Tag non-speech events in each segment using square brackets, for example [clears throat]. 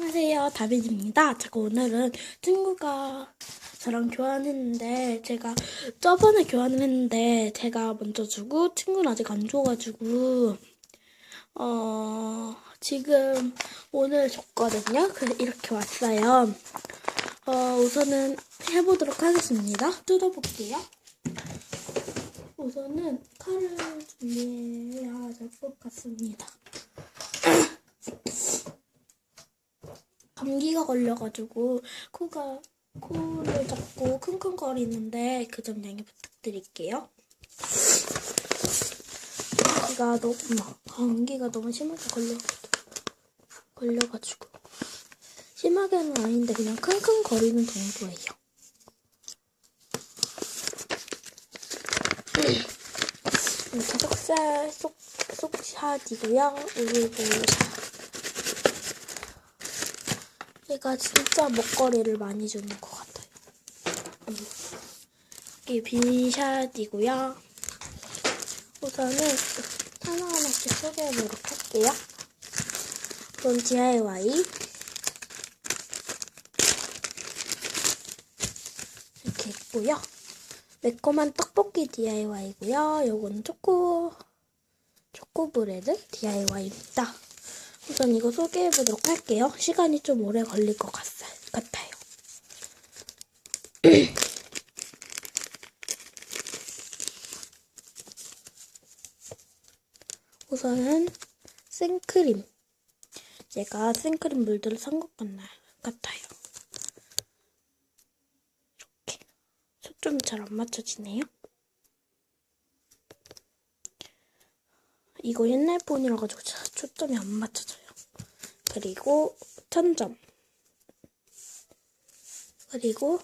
안녕하세요, 다빈입니다. 제가 오늘은 친구가 저랑 교환했는데, 제가 저번에 교환을 했는데, 제가 먼저 주고, 친구는 아직 안 줘가지고, 어, 지금 오늘 줬거든요. 그래서 이렇게 왔어요. 어, 우선은 해보도록 하겠습니다. 뜯어볼게요. 우선은 칼을 준비해야 될 것 같습니다. 감기가 걸려가지고 코가 코를 잡고 킁킁거리는데 그 점 양해 부탁드릴게요. 감기가 너무 감기가 너무 심하게 걸려 걸려가지고 심하게는 아닌데 그냥 킁킁거리는 정도예요. 이렇게 속살 속 속샷이고요. 그리 고 얘가 진짜 먹거리를 많이 주는 것 같아요. 음. 이게 빈샷이고요. 우선은 하나하나씩 소개해보도록 할게요. 이건 DIY. 이렇게 있고요. 매콤한 떡볶이 DIY고요. 요건 초코, 초코브레드 DIY입니다. 우선 이거 소개해보도록 할게요. 시간이 좀 오래 걸릴 것 같, 같아요. [clears throat] 우선은 생크림. 제가 생크림 물들을 산 것 같아요. 이렇게. 초점이 잘 안 맞춰지네요. 이거 옛날 폰이라 가지고 초점이 안 맞춰져요. 그리고 천점. 그리고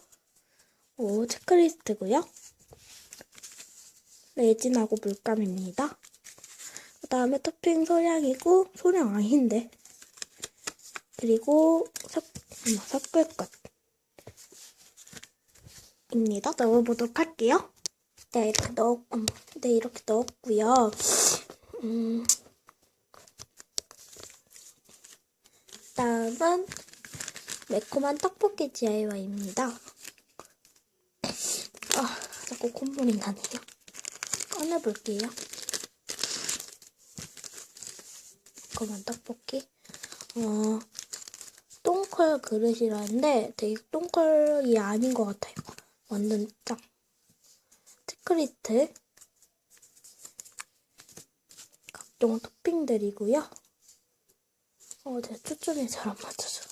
오, 체크리스트고요. 레진하고 물감입니다. 그 다음에 토핑 소량이고 소량 아닌데. 그리고 섞, 어머, 섞을 것입니다. 넣어보도록 할게요. 네, 이렇게 넣, 어머, 네, 이렇게 넣었고요. 음, 다음은 매콤한 떡볶이 DIY입니다. 아, 자꾸 콧물이 나네요. 꺼내볼게요. 매콤한 떡볶이. 어, 똥컬 그릇이라는데 되게 똥컬이 아닌 것 같아요. 완전 짱. 체크리스트. 각종 토핑들이고요. 어, 제 초점이 잘 안 맞춰져.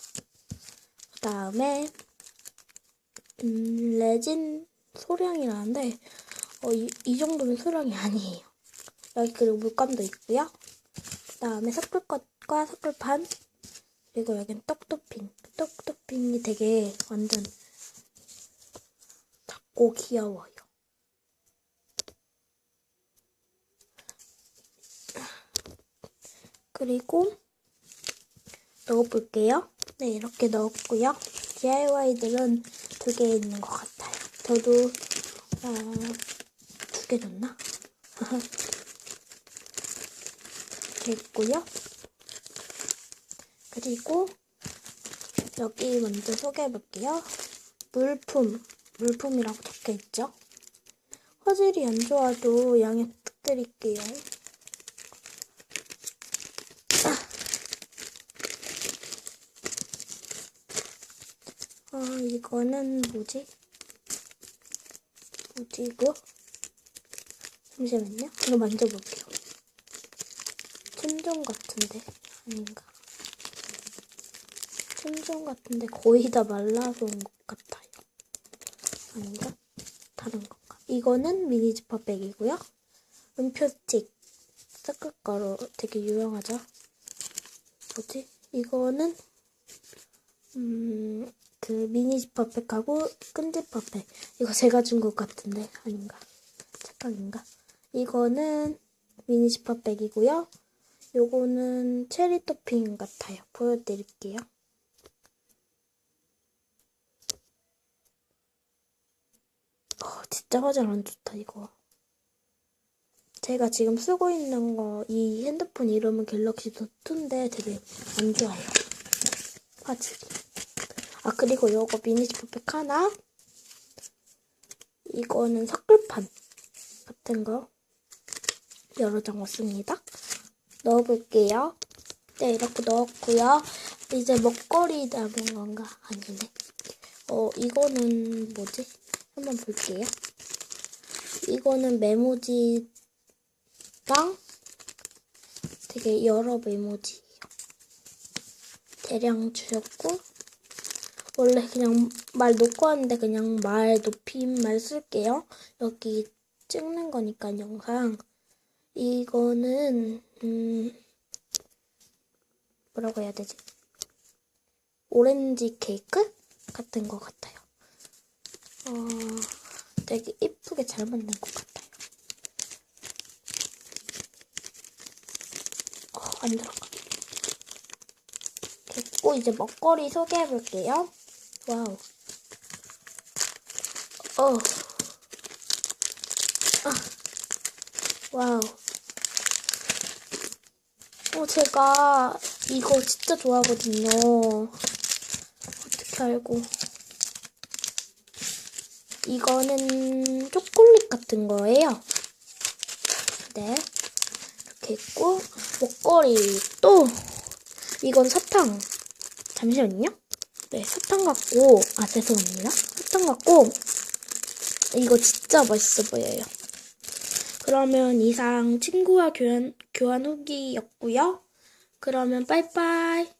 그 다음에, 음, 레진 소량이라는데, 어, 이, 이 정도면 소량이 아니에요. 여기 그리고 물감도 있고요. 그 다음에 섞을 것과 섞을 판, 그리고 여긴 떡 토핑. 떡 토핑이 되게 완전 작고 귀여워요. 그리고 넣어볼게요. 네, 이렇게 넣었고요. DIY들은 두 개 있는 것 같아요. 저도 어, 두 개 넣나? [laughs] 이렇게 있고요. 그리고 여기 먼저 소개해볼게요. 물품, 물품이라고 적혀있죠? 화질이 안 좋아도 양해 부탁드릴게요. 아, 이거는 뭐지? 뭐지, 이거? 잠시만요. 이거 만져볼게요. 춘종 같은데? 아닌가? 춘종 같은데 거의 다 말라서 온 것 같아요. 아닌가? 다른 건가? 이거는 미니 지퍼백이고요. 음표 스틱. 섞을 거로 되게 유용하죠? 뭐지? 이거는 음, 그 미니 지퍼백하고 끈 지퍼백. 이거 제가 준 것 같은데 아닌가? 착각인가? 이거는 미니 지퍼백이고요. 요거는 체리 토핑 같아요. 보여드릴게요. 어, 진짜 화질 안 좋다 이거. 제가 지금 쓰고 있는 거 이 핸드폰 이름은 갤럭시 노2인데 되게 안 좋아요. 아직. 아, 그리고 요거 미니 지퍼 백 하나. 이거는 석굴판 같은 거 여러 장 왔습니다. 넣어볼게요. 네, 이렇게 넣었고요. 이제 먹거리 남은 건가? 아니네. 어, 이거는 뭐지? 한번 볼게요. 이거는 메모지랑 되게 여러 메모지예요. 대량 주셨고 원래 그냥 말 놓고 하는데 그냥 말 높임말 쓸게요. 여기 찍는 거니까 영상. 이거는 음 뭐라고 해야 되지? 오렌지 케이크 같은 것 같아요. 어, 되게 이쁘게 잘 만든 것 같아요. 어, 안 들어가. 됐고 이제 먹거리 소개해 볼게요. 와우. 어. 아. 와우. 어, 제가 이거 진짜 좋아하거든요. 어떻게 알고. 이거는 초콜릿 같은 거예요. 네. 이렇게 있고, 목걸이 또, 이건 사탕. 잠시만요. 네, 사탕 같고, 아, 죄송합니다. 사탕 같고, 이거 진짜 맛있어 보여요. 그러면 이상 친구와 교환, 교환 후기였고요. 그러면 빠이빠이.